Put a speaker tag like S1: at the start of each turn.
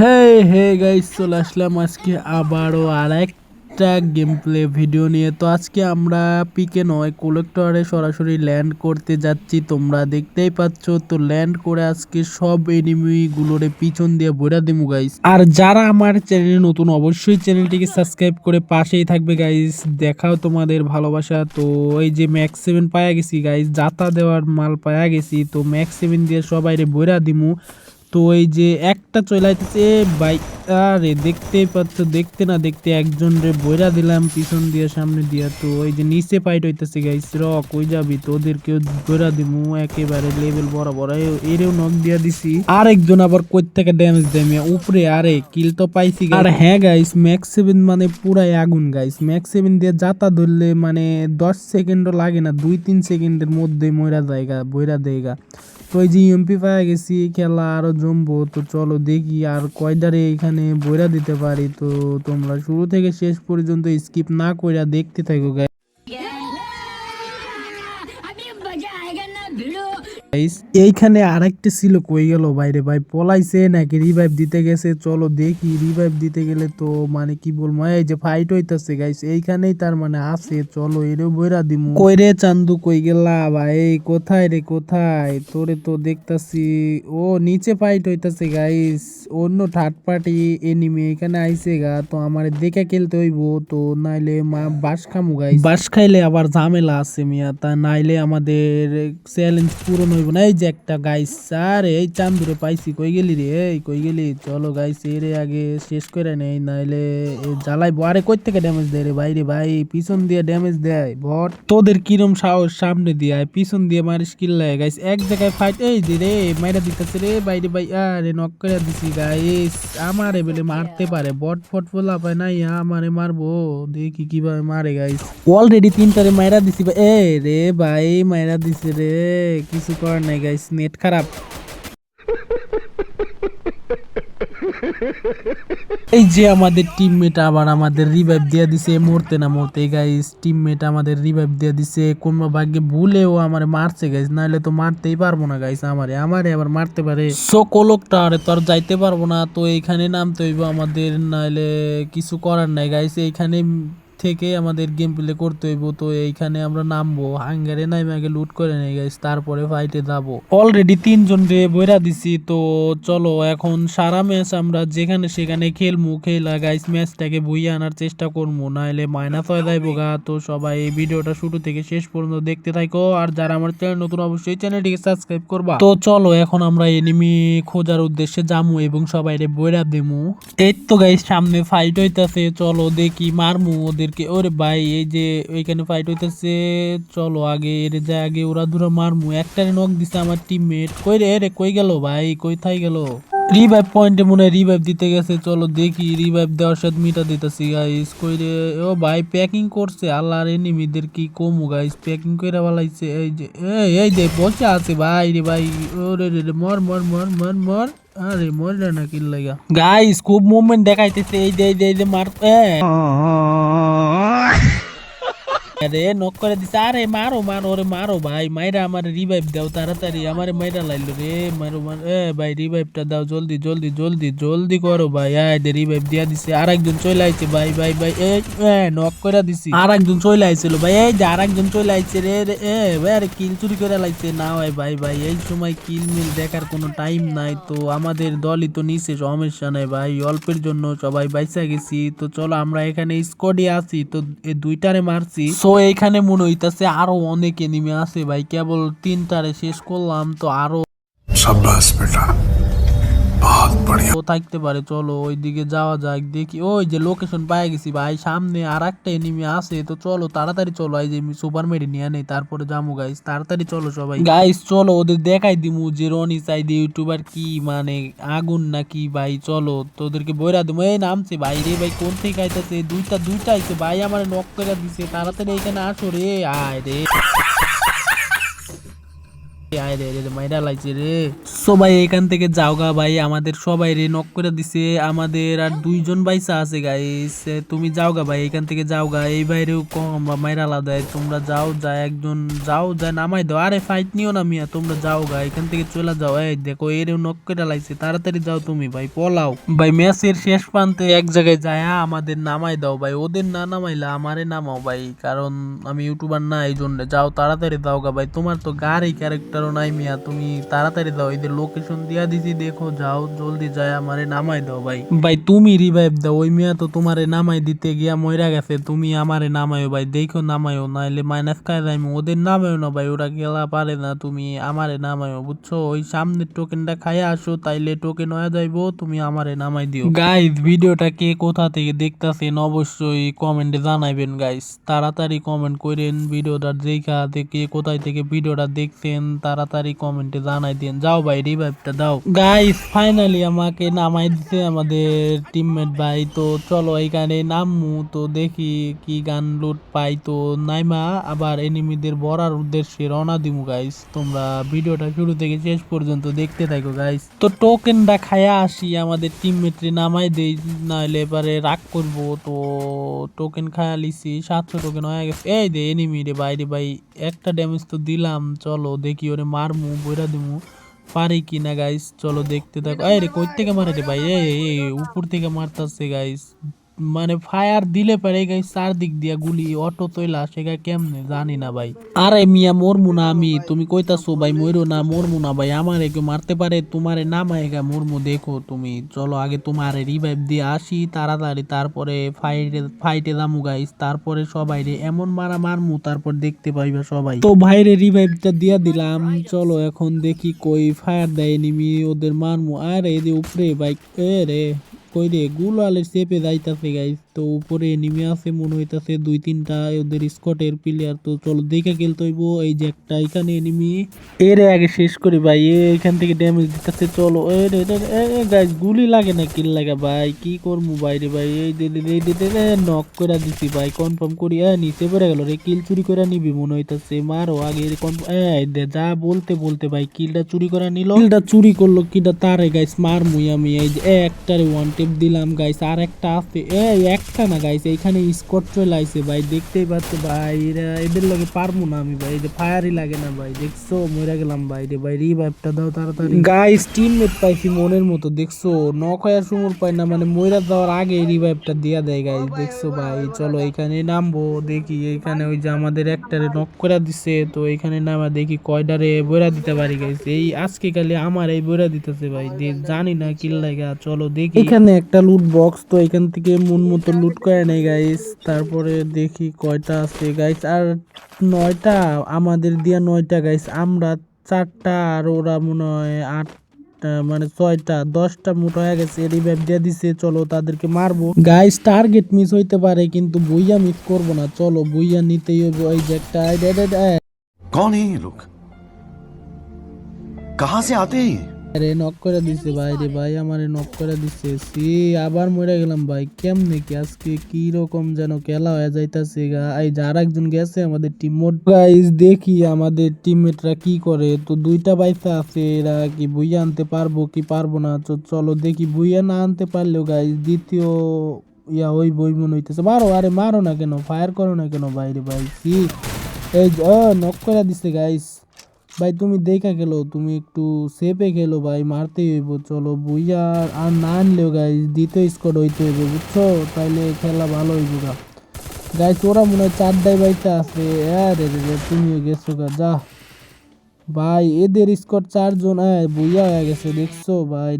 S1: হে hey guys চলে আসলাম আজকে আবারও আর একটা গেম প্লে ভিডিও নিয়ে। তো আজকে আমরা পিকে নয় কোলেক্টরে সরাসরি ল্যান্ড করতে যাচ্ছি, তোমরা দেখতেই পাচ্ছ। তো ল্যান্ড করে আজকে সব এনিমি গুলোরে পিছন দিয়ে বইরা দিমু গাইস আর যারা আমার চ্যানেলে নতুন, অবশ্যই চ্যানেলটিকে সাবস্ক্রাইব করে পাশেই থাকবে গাইস দেখাও তোমাদের ভালোবাসা। তো এই যে ম্যাক্স সেভেন পায়া গেছি গাইস যাতা দেওয়ার মাল পায়া গেছি। তো ম্যাক্স সেভেন দিয়ে সবাইরে বইরা দিমু। তো এই যে একটা চলে আইতেছে, ভাই, আরে দেখতেই পাচ্ছ, দেখতে না দেখতে একজন রে বইরা দিলাম পিছন দিয়ে, সামনে দিয়া। তো এই যে নিচে পাইট হইতেছে গাইস র কই যাবি? তো ওদেরকেও বইরা দিমু, একেবারে লেভেল বরাবর। এরেও নক দিয়া দিছি। আরেকজন আবার কই থেকে ড্যামেজ দেয়। উপরে, আরে কিল তো পাইছি আর হ্যাঁ গাইস ম্যাক্স সেভেন মানে পুরাই আগুন গাইস ম্যাক্স সেভেন দিয়ে যাতা ধরলে মানে দশ সেকেন্ডও লাগে না, দুই, তিন সেকেন্ডের মধ্যে ময়রা জায়গা বইরা দেয়গা। তো এই যে এমপি পাওয়া গেছি খেলা আরও জমবো তো চলো দেখি আর কয়দারে এখানে বইরা দিতে পারি তো তোমরা শুরু থেকে শেষ পর্যন্ত স্কিপ না কইরা দেখতে থাকো গাইস এইখানে আরেকটি ছিল কই গেল, বাইরে ভাই পলাইছে নাকি রিভাইভ দিতে গেছে, চলো দেখি। রিভাইভ দিতে গেলে তো মানে কি বলব, এই যে ফাইট হইতাছে গাইস এইখানেই তার মানে আছে, চলো এরে বইরা দিমু। কই রে চান্দু কই গেলা ভাই, কোথায় রে, কোথায়? তোরে তো দেখতাছি, ও নিচে ফাইট হইতাছে গাইস অন্য থার্ড পার্টি এনিমি এখানে আইছে গা, তো আমার দেখে খেলতে হইব, তো নাইলে মা বাস খামু গাইস বাস খাইলে আবার ঝামেলা আছে মিয়া, তা নাইলে আমাদের চ্যালেঞ্জ পূরণ হইব। না, এই যে একটা গাইস, স্যার, এই চান্দুরে পাইছি, কই গেলি রে? এই কই গেলি? চলো গাইস, এরে আগে শেষ করে নেই, নাইলে জ্বালাইবো। আরে কই থেকে ড্যামেজ দেয় রে ভাই রে ভাই? পিছন দিয়ে ড্যামেজ দেয়, বট। তোদের কিরম সাহস সামনে দিয়ে পিছন দিয়ে মারিস কিল্লায় গাইস, এক জায়গায় ফাইট এই যে রে, মাইরা দিতেছে রে বাইরে ভাই। আরে নক করে দিছি গাইস। আমারে বলে মারতে পারে, বট ফট ফোলা পায় নাই, আমারে মারবো। দেখি কীভাবে মারে গাইস। অলরেডি তিনটারে মাইরা দিছি ভাই। এ রে ভাই, মাইরা দিছে রে, কিছু করার নাই গাইস নেট খারাপ। এই যে আমাদের টিমমেট আবার আমাদের রিভাইভ দিয়ে দিছে, মরতে না মরতে গাইস টিমমেট আমাদের রিভাইভ দিয়ে দিছে, কোন ভাগ্যে ভুলেও আমারে মারছে গাইস নাহলে তো মারতেই পারব না গাইস আমারে আমারে আবার মারতে পারে। সকলকটা আরে তো আর যাইতে পারব না, তো এইখানে নামতে হইব আমাদের, নাহলে কিছু করার নাই গাইস এইখানে থেকে আমাদের গেম প্লে করতে হইব, তো এইখানে আমরা নামবো। হাঙ্গারে নাইমে আগে লুট করে নেই গাইস তারপরে ফাইটে যাব। অলরেডি তিনজন রে বইরা দিছি, তো চলো, এখন সারা ম্যাচ আমরা যেখানে সেখানে খেলমু। খেলা গাইস ম্যাচটাকে বইয়ে আনার চেষ্টা করব নাহলে মাইনাস হয়ে যাইবো গা। তো সবাই এই ভিডিওটা শুরু থেকে শেষ পর্যন্ত দেখতে থাকো আর যারা আমার চ্যানেল নতুন, অবশ্যই চ্যানেলটিকে সাবস্ক্রাইব করবা। তো চলো, এখন আমরা এনিমি খোঁজার উদ্দেশ্যে যামু এবং সবাই রে বইরা দেমু। এই তো গাইস সামনে ফাইট হইতাছে। চলো, দেখি মারমু ওদেরকে ওরে ভাই, এই যে ওইখানে ফাইট হইতাছে, চলো আগে, এর যা, আগে ওরা ধুরা মারমু। একটারে নক দিছে আমার টিমমেট কই রে রে কই গেল ভাই? কই থাই গেল? রিভাইভ পয়েন্টে মনে হয় রিভাইভ দিতে গেছে। চলো দেখি রিভাইভ দেওয়ার সাথে মিটা দিতেছি গাইস কই রে? ও ভাই প্যাকিং করছে। আল্লাহর এনিমিদের কি কমু গাইস প্যাকিং কইরা বালাইছে। এই যে এই যে, বসে আছে ভাই রে ভাই। ওরে রে রে, মর মর মর মর মর। আরে মর না কি লাগা গাইস খুব মুভমেন্ট দেখাইতেছে। এই যে এই যে মার। আরে নক করে দিছে। আরে, মারো মারো ওরে মারো ভাই। মাইরা আমার রিভাইভ দাও তাড়াতাড়ি। আমার মাইরা লাইলো রে। মারো, মার। এ ভাই রিভাইভটা দাও। জলদি জলদি জলদি জলদি করো ভাই। আয় দে রিভাইভ দিয়া দিছে। আরেকজন চলে আইছে ভাই ভাই ভাই। এ নক করে দিছি। আরেকজন চলে আইছিল ভাই। এই যে আরেকজন চলে আইছে রে এ, ভাই, আরে কিল চুরি করে লাইছে। না ভাই ভাই ভাই, এই সময় কিল মিল দেখার কোনো টাইম নাই তো। আমাদের দলই তো নিচে, সমস্যা নাই ভাই। অল্পের জন্য সবাই বাইসা গেছি। তো চলো আমরা এখানে স্কোয়াডে আছি। তো এই দুইটারে মারছি। সো এইখানে মনে হইতাছে আরও অনেক এনিমে আছে ভাই। কেবল তিনটারে শেষ করলাম, তো
S2: আরও সাব্বাস,
S1: বেটা। থাকতে পারে চলো ওইদিকে যাওয়া যাক দেখি। ওই যে লোকেশন পাই গেছি ভাই সামনে আর একটা এনিমি আছে তো চলো তাড়াতাড়ি চলো এই যে সুপার মেডি নিয়ে নেই তারপরে যামু গাইস তাড়াতাড়ি চলো সবাই। গাইস চলো ওদের দেখাই দিমু যে রনি সাইদি ইউটিউবার কি মানে আগুন নাকি ভাই চলো তোদেরকে বইরা দিমু। এই নামছে ভাই রে ভাই কোন থেকে আইতাছে? দুইটা দুইটা আইছে ভাই আমার নক করে দিছে তাড়াতাড়ি এখানে আসো রে আয় রে। আয় মাইরা লাইছে রে। সবাই এখান থেকে যাওগা ভাই, আমাদের সবাই রে নক করে দিছে। আমাদের আর দুইজন বাইসা আছে গাইস তুমি যাওগা ভাই, এখান থেকে যাওগা। এই বাইরেও কম, আমরা মাইরা আলাদা। তোমরা যাও যা একজন, যাও যা নামাই দাও। আরে ফাইট নিও না মিয়া, তোমরা যাও গা এখান থেকে চলে যাও। এই দেখো, এরেও নক করে লাইছে। তাড়াতাড়ি যাও তুমি ভাই, পলাও। ভাই, ম্যাচের শেষ প্রান্তে এক জায়গায় যায় আমাদের নামাই দাও ভাই। ওদের না নামাইলা আমারে নামাও ভাই, কারণ আমি ইউটিউবার না এই জন্য যাও, তাড়াতাড়ি দাও গা ভাই। তোমার তো গাড়ি ক্যারেক্টারও নাই মিয়া তুমি তাড়াতাড়ি দাও এদের লোকেশন দিয়া দিছি দেখো যাও জলদি যায় আমারে নামাই দাও ভাই। ভাই তুমি রিভাইভ দাও ওই মিয়া তো তোমারে নামাই দিতে গিয়া মইরা গেছে তুমি আমারে নামাইও ভাই দেখো নামাইও নাইলে মাইনাস খাই যাইমু ওদের নামাইও না ভাই ওরা গেলা পারে না তুমি আমারে নামাইও বুঝছ? ওই সামনের টোকেনটা খাইয়া আসো তাইলে টোকেন হয়ে যাইবো তুমি আমারে নামাই দিও। গাইজ ভিডিওটা কে কোথা থেকে দেখতাছেন অবশ্যই কমেন্টে জানাইবেন গাইস তাড়াতাড়ি কমেন্ট করেন ভিডিওটা দেখা থেকে কোথায় থেকে ভিডিওটা দেখছেন তাড়াতাড়ি কমেন্টে জানাই দেন যাও ভাই রিভাইভটা দাও। গাইস ফাইনালি আমাকে নামাই দিতে আমাদের টিমমেট ভাই। তো চলো এখানে নামমু তো দেখি কি গান লুট পাই। তো নাইমা, আবার এনিমিদের বড়ার উদ্দেশ্যে রওনা দিমু গাইস তোমরা ভিডিওটা শুরু থেকে শেষ পর্যন্ত দেখতে থাকো গাইস তো টোকেনটা খায়া আসি, আমাদের টিমমেটরে নামাই দেই নাহলে এবারে রাগ করব। তো টোকেন খায়া লিছি, সাতশো টোকেন হয়ে গেছে। এই দে এনিমি রে ভাই রে ভাই, একটা ড্যামেজ তো দিলাম। চলো দেখি ওরে মারমু, বইরা দিমু। পারি কি না গাইস চলো দেখতে থাকো। আরে, কই থেকে মারে রে ভাই? এই উপর থেকে মারতাছে গাইস মানে ফায়ার দিলে পারে গাইস চারদিক দিয়া গুলি অটো তৈলা সেগা কেমনে জানি না ভাই। আরে মিয়া, মরমু না আমি, তুমি কইতাছো ভাই, মইরো না, মরমু না ভাই, আমারে কেউ মারতে পারে, তোমারে নামাইগা মরমু, দেখো তুমি, চলো আগে তোমারে রিভাইভ দিয়ে আসি, তাড়াতাড়ি তারপরে ফাইটে ফাইটে যামু গাইস তারপরে সবাই রে এমন মারা মারমু, তারপর দেখতে পাইবা সবাই। তো ভাইরে রিভাইভটা দিয়া দিলাম, চলো এখন দেখি কই ফায়ার দেয় নিমি ওদের মারমু, আরে যে উপরে বাইক এ রে। কই রে গুলালের চেপে যাইতাছে গাইস তো উপরে নেমে আছে মনে হইতাছে দুই তিনটা ওদের স্কটের প্লেয়ার তো চলো দেখে খেলতে হইব, এই যে একটা এখানে এনিমি এর আগে শেষ করি ভাই এখান থেকে ড্যামেজ দিতেছে, চলো। গাইস গুলি লাগে না কিল লাগে ভাই, কি করমু বাইরে ভাই? এই নক করে দিছি ভাই কনফার্ম করি, এ, নিচে পড়ে গেল রে কিল চুরি করে নিবি, মনে হইতাছে, মারো আগে কনফার্ম যা বলতে বলতে ভাই কিলটা চুরি করে নিল। কিলটা চুরি করল, কিটা তারে গাইস মার মুই আমি, এই যে একটারে ওয়ান টেপ দিলাম গাইস আর একটা আছে এই একটা না গাইস এইখানে স্কট চলে আইছে ভাই। দেখতেই পাচ্ছ ভাই এরা এদের লগে পারব না আমি ভাই। যে ফায়ারই লাগে না ভাই। দেখছ মরে গেলাম ভাই। রে ভাই রিভাইভটা দাও তাড়াতাড়ি। গাইস টিমমেট পাইছি মনের মতো দেখছ? নক হওয়ার সময় পাই না মানে মইরা যাওয়ার আগে রিভাইভটা দিয়া দেয় গাইস দেখছ ভাই? চলো এখানে নামবো দেখি এখানে ওই যে আমাদের একটারে নক করে দিছে তো এখানে নামা দেখি কয়ডারে বইরা দিতে পারি গাইস এই আজকে কালে আমার এই বইরা দিতেছে ভাই। জানি না কিল লাগা চলো দেখি। এখানে একটা লুট বক্স তো এখান থেকে মন মতো লুট করে নেই গাইস তারপরে দেখি কয়টা আছে গাইস আর নয়টা, আমাদের দিয়া নয়টা গাইস আমরা চারটা আর ওরা মনে হয় আট মানে ছয়টা, দশটা মুঠ হয়ে গেছে। রিভাইভ দিয়ে দিছে, চলো তাদেরকে মারবো। গাইস টার্গেট মিস হইতে পারে, কিন্তু বইয়া মিস করব না। চলো, বইয়া নিতেই হবে ওই যে একটা
S3: কন হ্যাঁ লোক কাহা সে আতে
S1: আরে নক করে দিছে ভাই রে ভাই আমারে নক করে দিছে। সি আবার মরে গেলাম ভাই। কেমনে কি আজকে কি রকম যেন খেলা হয়ে যাইতাছে এই যার একজন গেছে আমাদের টিম মোট গাইস দেখি আমাদের টিমমেটরা কি করে। তো দুইটা বাইসা আছে এরা কি বুইয়া আনতে পারব কি পারব না? তো চলো দেখি বুইয়া না আনতে পারলেও গাইস দ্বিতীয় ইয়া ওই বই মনে হইতেছে। মারো আরে মারো না কেন? ফায়ার করো না কেন ভাই রে ভাই? কি এই নক করে দিছে গাইস ভাই, তুমি দেখা গেলো, তুমি একটু সেপে গেলো ভাই, মারতে হইব, চলো বুইয়া, আর না আনলেও গাইজ দ্বিতীয় স্কোয়াড হইতে হইব, বুঝছ? তাইলে খেলা ভালো হইব গা। গাইজ তোরা মনে হয় চারটায় বাইতে আছে। আরে রে তুমিও গেছো গা, যা। ভাই, এদের স্কোয়াড চারজন হ্যাঁ বুইয়া হয়ে গেছে, দেখছ? ভাই